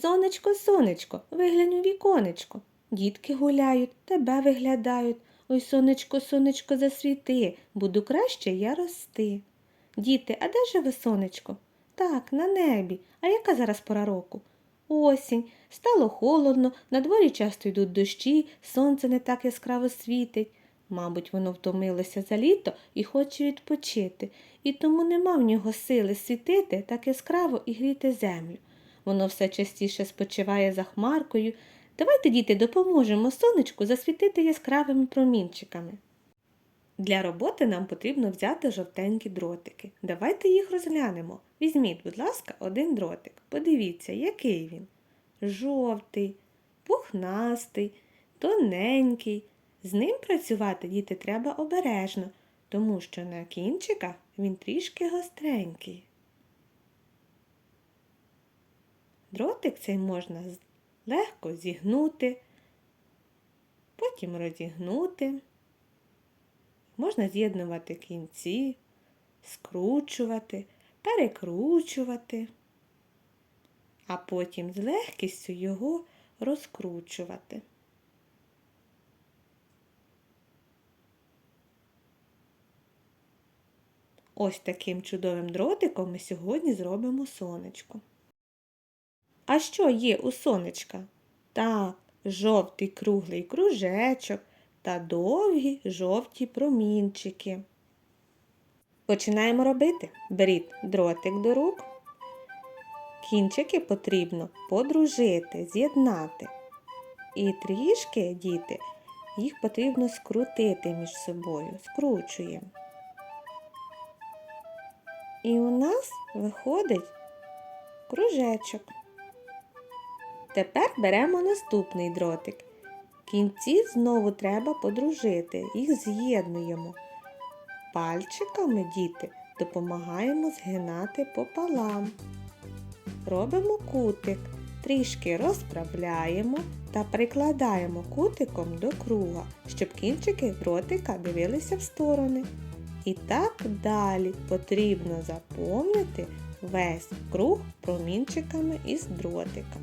Сонечко, сонечко, виглянь у віконечко. Дітки гуляють, тебе виглядають. Ой, сонечко, сонечко, засвіти, буду краще я рости. Діти, а де живе сонечко? Так, на небі. А яка зараз пора року? Осінь. Стало холодно, на дворі часто йдуть дощі, сонце не так яскраво світить. Мабуть, воно втомилося за літо і хоче відпочити, і тому нема в нього сили світити так яскраво і гріти землю. Воно все частіше спочиває за хмаркою. Давайте, діти, допоможемо сонечку засвітити яскравими промінчиками. Для роботи нам потрібно взяти жовтенькі дротики. Давайте їх розглянемо. Візьміть, будь ласка, один дротик. Подивіться, який він. Жовтий, пухнастий, тоненький. З ним працювати діти треба обережно, тому що на кінчиках він трішки гостренький. Дротик цей можна легко зігнути, потім розігнути. Можна з'єднувати кінці, скручувати, перекручувати, а потім з легкістю його розкручувати. Ось таким чудовим дротиком ми сьогодні зробимо сонечко. А що є у сонечка? Так, жовтий круглий кружечок та довгі жовті промінчики. Починаємо робити. Беріть дротик до рук. Кінчики потрібно подружити, з'єднати. І трішки, діти, їх потрібно скрутити між собою. Скручуємо. І у нас виходить кружечок. Тепер беремо наступний дротик. Кінці знову треба подружити, їх з'єднуємо. Пальчиками, діти, допомагаємо згинати пополам. Робимо кутик, трішки розправляємо та прикладаємо кутиком до круга, щоб кінчики дротика дивилися в сторони. І так далі потрібно заповнити весь круг промінчиками із дротика.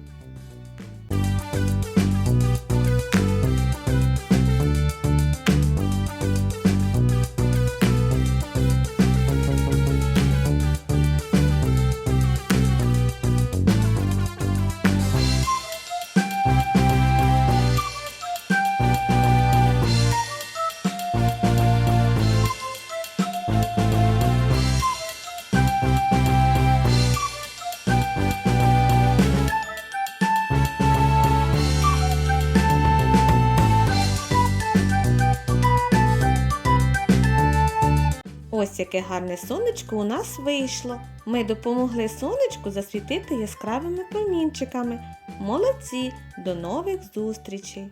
Ось яке гарне сонечко у нас вийшло. Ми допомогли сонечку засвітити яскравими промінчиками. Молодці! До нових зустрічей!